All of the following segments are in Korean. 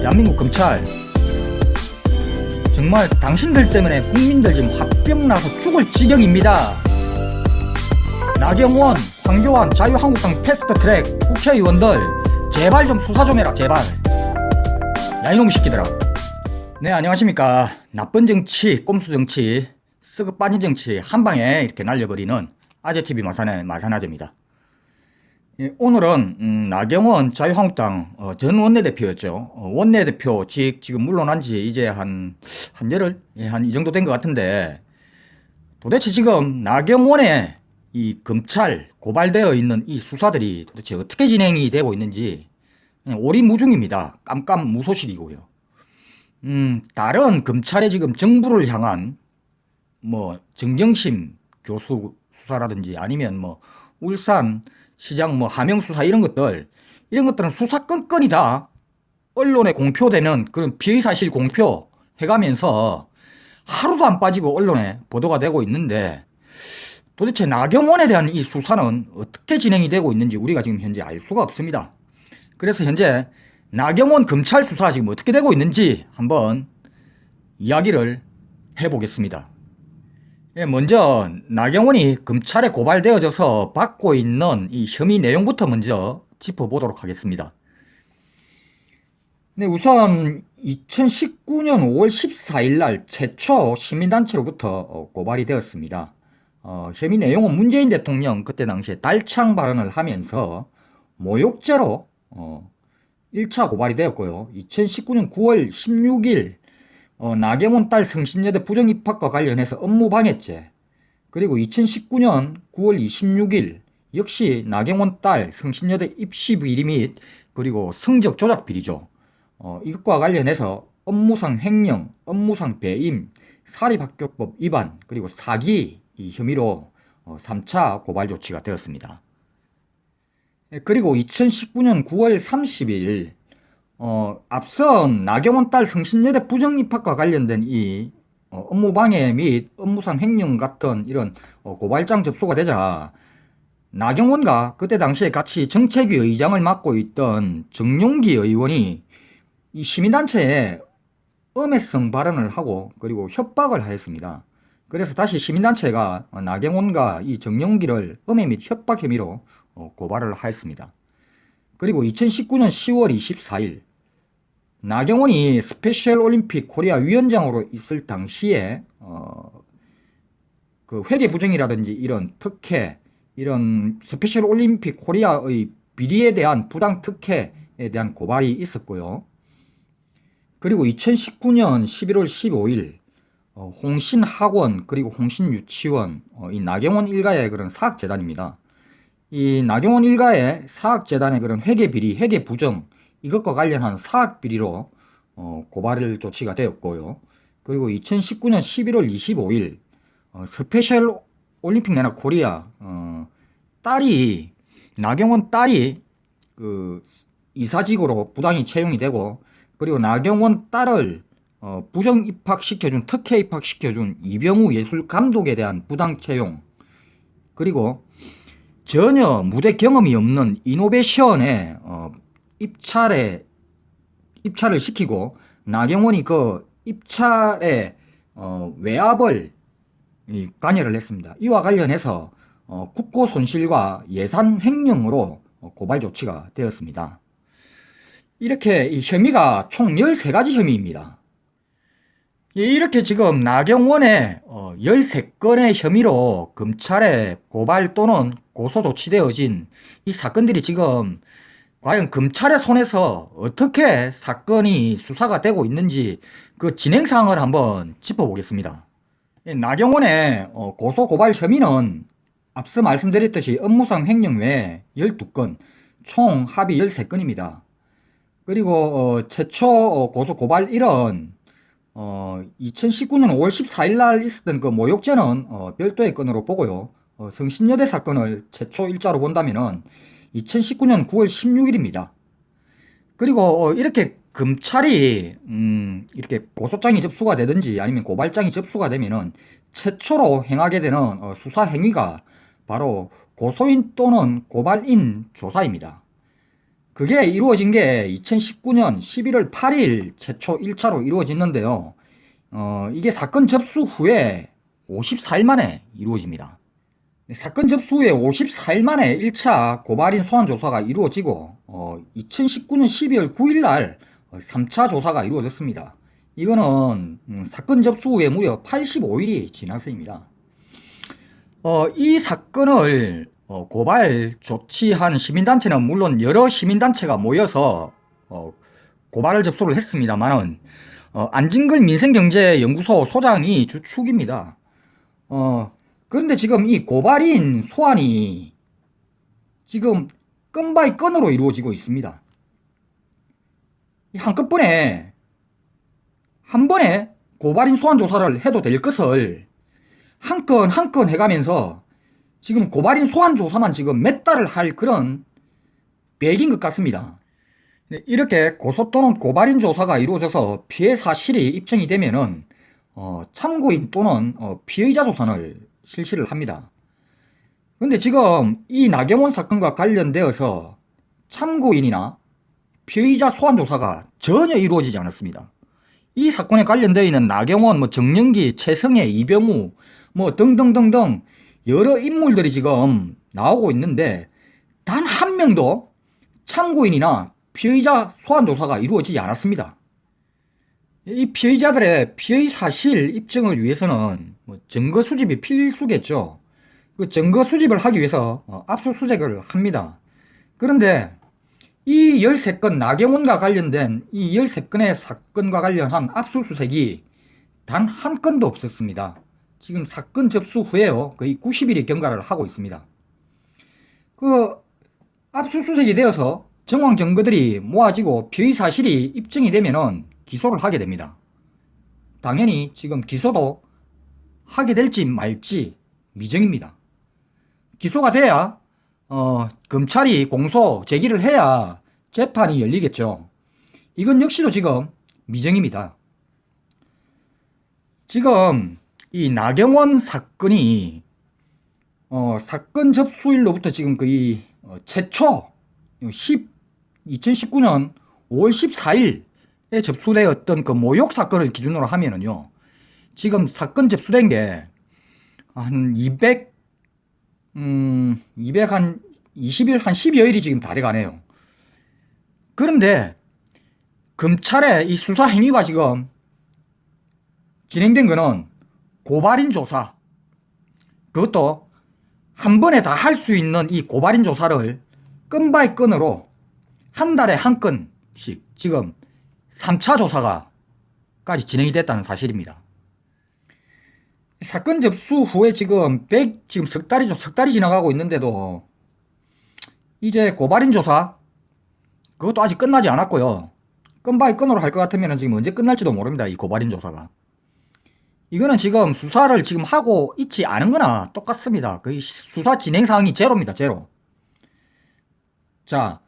대한민국 검찰 정말 당신들 때문에 국민들 지금 화병 나서 죽을 지경입니다. 나경원, 황교안, 자유한국당 패스트트랙 국회의원들 제발 좀 수사 좀 해라 제발. 야 이놈의 새끼들아. 네 안녕하십니까. 나쁜 정치, 꼼수 정치, 썩어 빠진 정치 한 방에 이렇게 날려버리는 아재TV 마산의 마산아재입니다. 예, 오늘은 음, 나경원 자유한국당 어, 전 원내대표였죠. 어, 원내대표직 지금 물러난 지 이제 한, 한 열흘? 예, 한 이 정도 된 것 같은데 도대체 지금 나경원의 이 검찰 고발되어 있는 이 수사들이 도대체 어떻게 진행이 되고 있는지 그냥 오리무중입니다. 깜깜 무소식이고요. 음, 다른 검찰의 지금 정부를 향한 뭐 정경심 교수 수사라든지 아니면 뭐 울산 시장 뭐 하명 수사 이런 것들 이런 것들은 수사 건건이 다 언론에 공표되는 그런 피의 사실 공표 해가면서 하루도 안 빠지고 언론에 보도가 되고 있는데 도대체 나경원에 대한 이 수사는 어떻게 진행이 되고 있는지 우리가 지금 현재 알 수가 없습니다. 그래서 현재 나경원 검찰 수사 지금 어떻게 되고 있는지 한번 이야기를 해보겠습니다. 예, 먼저 나경원이 검찰에 고발되어져서 받고 있는 이 혐의 내용부터 먼저 짚어보도록 하겠습니다. 네, 우선 2019년 5월 14일 날 최초 시민단체로부터 어, 고발이 되었습니다. 어, 혐의 내용은 문재인 대통령 그때 당시에 달창 발언을 하면서 모욕죄로 어, 1차 고발이 되었고요. 2019년 9월 16일 어, 나경원 딸 성신여대 부정입학과 관련해서 업무방해죄 그리고 2019년 9월 26일 역시 나경원 딸 성신여대 입시 비리 및 그리고 성적 조작 비리죠. 어, 이것과 관련해서 업무상 횡령, 업무상 배임, 사립학교법 위반 그리고 사기 이 혐의로 어, 3차 고발 조치가 되었습니다. 예, 그리고 2019년 9월 30일 어, 앞선 나경원 딸 성신여대 부정 입학과 관련된 이 어, 업무방해 및 업무상 횡령 같은 이런 어, 고발장 접수가 되자 나경원과 그때 당시에 같이 정책위 의장을 맡고 있던 정용기 의원이 이 시민단체에 음해성 발언을 하고 그리고 협박을 하였습니다. 그래서 다시 시민단체가 나경원과 이 정용기를 음해 및 협박 혐의로 어, 고발을 하였습니다. 그리고 2019년 10월 24일 나경원이 스페셜 올림픽 코리아 위원장으로 있을 당시에 어, 그 회계 부정이라든지 이런 특혜 이런 스페셜 올림픽 코리아의 비리에 대한 부당 특혜에 대한 고발이 있었고요. 그리고 2019년 11월 15일 어, 홍신 학원 그리고 홍신 유치원 어, 이 나경원 일가의 그런 사학재단입니다. 이 나경원 일가의 사학재단의 그런 회계 비리, 회계 부정 이것과 관련한 사학 비리로 어, 고발 조치가 되었고요. 그리고 2019년 11월 25일 어, 스페셜 올림픽 내나 코리아 어, 딸이 나경원 딸이 그 이사직으로 부당히 채용이 되고 그리고 나경원 딸을 어, 부정 입학시켜준 특혜 입학시켜준 이병우 예술 감독에 대한 부당 채용 그리고 전혀 무대 경험이 없는 이노베이션에 어, 입찰에 입찰을 시키고 나경원이 그 입찰에 어, 외압을 이, 관여를 했습니다. 이와 관련해서 어, 국고 손실과 예산 횡령으로 어, 고발 조치가 되었습니다. 이렇게 이 혐의가 총 13가지 혐의입니다. 예, 이렇게 지금 나경원의 어, 13건의 혐의로 검찰에 고발 또는 고소 조치되어진 이 사건들이 지금 과연 검찰의 손에서 어떻게 사건이 수사가 되고 있는지 그 진행 사항을 한번 짚어보겠습니다. 예, 나경원의 어, 고소 고발 혐의는 앞서 말씀드렸듯이 업무상 횡령 외에 12건, 총 합의 13건입니다. 그리고 어, 최초 어, 고소 고발 1은 어, 2019년 5월 14일 날 있었던 그 모욕죄는 어, 별도의 건으로 보고요. 어, 성신여대 사건을 최초 일자로 본다면은 2019년 9월 16일입니다. 그리고 어, 이렇게 검찰이 음, 이렇게 고소장이 접수가 되든지 아니면 고발장이 접수가 되면은 최초로 행하게 되는 어, 수사 행위가 바로 고소인 또는 고발인 조사입니다. 그게 이루어진 게 2019년 11월 8일 최초 1차로 이루어졌는데요. 어, 이게 사건 접수 후에 54일 만에 이루어집니다. 사건 접수 후에 54일 만에 1차 고발인 소환 조사가 이루어지고 어, 2019년 12월 9일 날 3차 조사가 이루어졌습니다. 이거는 음, 사건 접수 후에 무려 85일이 지나서입니다. 어, 이 사건을 어, 고발 조치한 시민단체는 물론 여러 시민단체가 모여서 어, 고발을 접수를 했습니다만은 어, 안진걸 민생경제연구소 소장이 주축입니다. 어, 그런데 지금 이 고발인 소환이 지금 끈바이 끈으로 이루어지고 있습니다. 이 한꺼번에 한 번에 고발인 소환 조사를 해도 될 것을 한 건 한 건 해가면서 지금 고발인 소환 조사만 지금 몇 달을 할 그런 계획인 것 같습니다. 네, 이렇게 고소 또는 고발인 조사가 이루어져서 피해 사실이 입증이 되면은 어, 참고인 또는 어, 피의자 조사를 실시를 합니다. 근데 지금 이 나경원 사건과 관련되어서 참고인이나 피의자 소환 조사가 전혀 이루어지지 않았습니다. 이 사건에 관련되어 있는 나경원, 뭐 정영기, 최성애, 이병우, 뭐 등등등등 여러 인물들이 지금 나오고 있는데 단 한 명도 참고인이나 피의자 소환 조사가 이루어지지 않았습니다. 이 피의자들의 피의 사실 입증을 위해서는 뭐 증거 수집이 필수겠죠. 그 증거 수집을 하기 위해서 어, 압수수색을 합니다. 그런데 이 13건 나경원과 관련된 이 13건의 사건과 관련한 압수수색이 단 한 건도 없었습니다. 지금 사건 접수 후에요. 거의 90일이 경과를 하고 있습니다. 그 압수수색이 되어서 정황 증거들이 모아지고 피의 사실이 입증이 되면은 기소를 하게 됩니다. 당연히 지금 기소도 하게 될지 말지 미정입니다. 기소가 돼야 어, 검찰이 공소 제기를 해야 재판이 열리겠죠. 이건 역시도 지금 미정입니다. 지금 이 나경원 사건이 어, 사건 접수일로부터 지금 거의 어, 최초 10, 2019년 5월 14일에 접수되었던 그 모욕 사건을 기준으로 하면은요. 지금 사건 접수된 게 한 200, 음, 200 한 20일, 한 10여일이 지금 다 돼가네요. 그런데 검찰의 이 수사 행위가 지금 진행된 거는 고발인 조사, 그것도 한 번에 다 할 수 있는 이 고발인 조사를 끈 바이 끈으로 한 달에 한 건씩 지금 3차 조사가까지 진행이 됐다는 사실입니다. 사건 접수 후에 지금 100, 지금 석 달이죠. 석 달이 지나가고 있는데도 이제 고발인 조사 그것도 아직 끝나지 않았고요. 끈바이 끈으로 할 것 같으면 지금 언제 끝날지도 모릅니다. 이 고발인 조사가. 이거는 지금 수사를 지금 하고 있지 않은 거나 똑같습니다. 그 수사 진행 상황이 제로입니다. 제로. 자,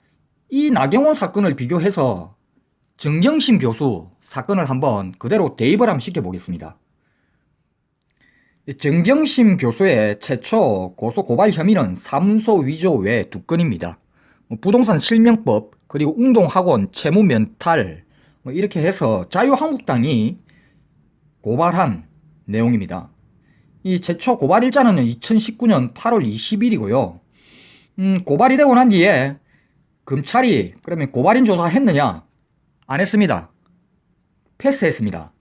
이 나경원 사건을 비교해서 정경심 교수 사건을 한번 그대로 대입을 한번 시켜보겠습니다. 정경심 교수의 최초 고소 고발 혐의는 사문서 위조 외 두 건입니다. 뭐 부동산 실명법 그리고 운동학원 채무 면탈 뭐 이렇게 해서 자유한국당이 고발한 내용입니다. 이 최초 고발 일자는 2019년 8월 20일이고요. 음, 고발이 되고 난 뒤에 검찰이 그러면 고발인 조사했느냐? 안 했습니다. 패스했습니다.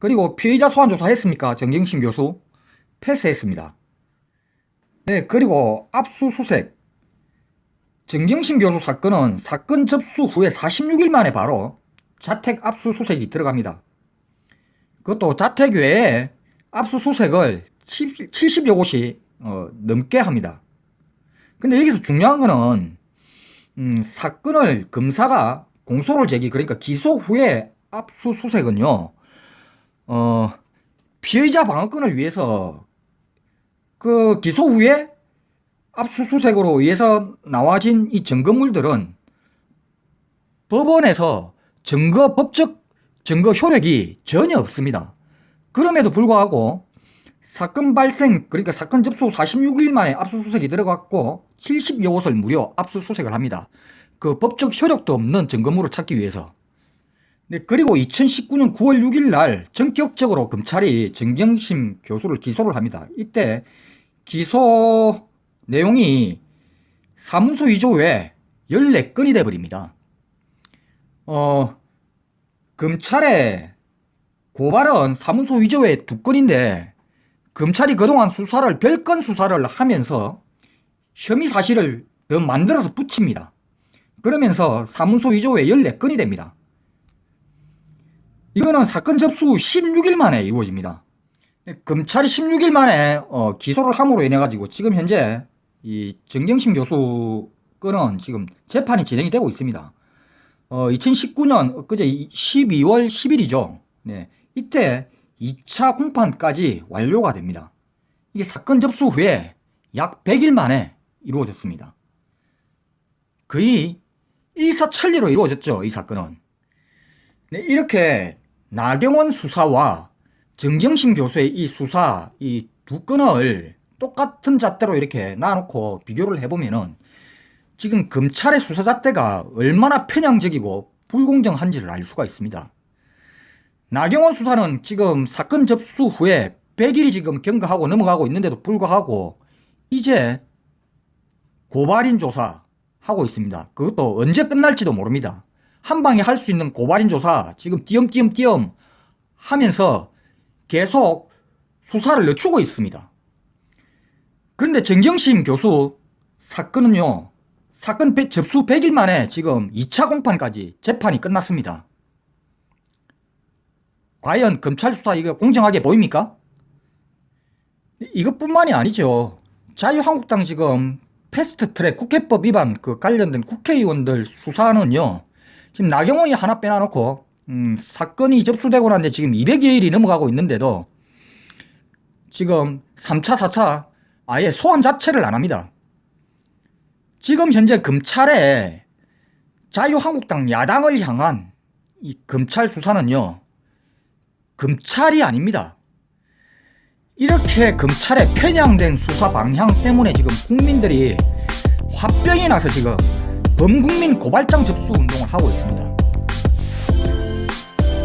그리고 피의자 소환 조사 했습니까? 정경심 교수? 패스했습니다. 네, 그리고 압수수색. 정경심 교수 사건은 사건 접수 후에 46일 만에 바로 자택 압수수색이 들어갑니다. 그것도 자택 외에 압수수색을 70여 곳이 어, 넘게 합니다. 근데 여기서 중요한 거는 음, 사건을 검사가 공소를 제기 그러니까 기소 후에 압수수색은요 어, 피의자 방어권을 위해서 그 기소 후에 압수수색으로 의해서 나와진 이 증거물들은 법원에서 증거 법적 증거 효력이 전혀 없습니다. 그럼에도 불구하고 사건 발생 그러니까 사건 접수 46일 만에 압수수색이 들어갔고 70여 곳을 무려 압수수색을 합니다. 그 법적 효력도 없는 증거물을 찾기 위해서. 네, 그리고 2019년 9월 6일 날 전격적으로 검찰이 정경심 교수를 기소를 합니다. 이때 기소 내용이 사문서 위조 외에 14건이 돼버립니다. 어, 검찰의 고발은 사문서 위조 외에 두 건인데 검찰이 그동안 수사를 별건 수사를 하면서 혐의 사실을 더 만들어서 붙입니다. 그러면서 사문서 위조 외에 14건이 됩니다. 이거는 사건 접수 후 16일 만에 이루어집니다. 검찰이 16일 만에 어, 기소를 함으로 인해 가지고 지금 현재 이 정경심 교수 건은 지금 재판이 진행이 되고 있습니다. 어, 2019년 그제 12월 10일이죠. 네, 이때 2차 공판까지 완료가 됩니다. 이게 사건 접수 후에 약 100일 만에 이루어졌습니다. 거의 일사천리로 이루어졌죠. 이 사건은. 네, 이렇게 나경원 수사와 정경심 교수의 이 수사 이 두 건을 똑같은 잣대로 이렇게 놔놓고 비교를 해보면은 지금 검찰의 수사 잣대가 얼마나 편향적이고 불공정한지를 알 수가 있습니다. 나경원 수사는 지금 사건 접수 후에 100일이 지금 경과하고 넘어가고 있는데도 불구하고 이제 고발인 조사 하고 있습니다. 그것도 언제 끝날지도 모릅니다. 한 방에 할 수 있는 고발인 조사 지금 띄엄띄엄띄엄 하면서 계속 수사를 늦추고 있습니다. 그런데 정경심 교수 사건은요, 사건 배- 접수 100일 만에 지금 2차 공판까지 재판이 끝났습니다. 과연 검찰 수사 이거 공정하게 보입니까? 이것뿐만이 아니죠. 자유한국당 지금 패스트트랙 국회법 위반 그 관련된 국회의원들 수사는요. 지금 나경원이 하나 빼놔놓고 음, 사건이 접수되고 난 데 지금 200여일이 넘어가고 있는데도 지금 3차, 4차 아예 소환 자체를 안 합니다. 지금 현재 검찰에 자유한국당 야당을 향한 이 검찰 수사는요. 검찰이 아닙니다. 이렇게 검찰의 편향된 수사 방향 때문에 지금 국민들이 화병이 나서 지금 범국민 고발장 접수 운동을 하고 있습니다.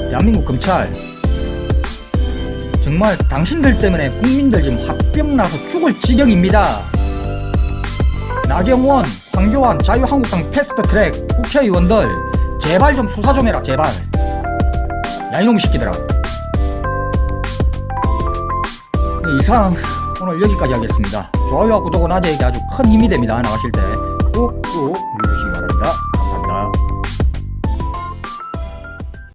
대한민국 검찰 정말 당신들 때문에 국민들 지금 화병 나서 죽을 지경입니다. 나경원, 황교안, 자유한국당 패스트트랙 국회의원들 제발 좀 수사 좀 해라 제발. 야 이놈 새끼들아. 이상 오늘 여기까지 하겠습니다. 좋아요와 구독은 아재에게 아주 큰 힘이 됩니다. 나가실 때 꾹꾹 눌러주시기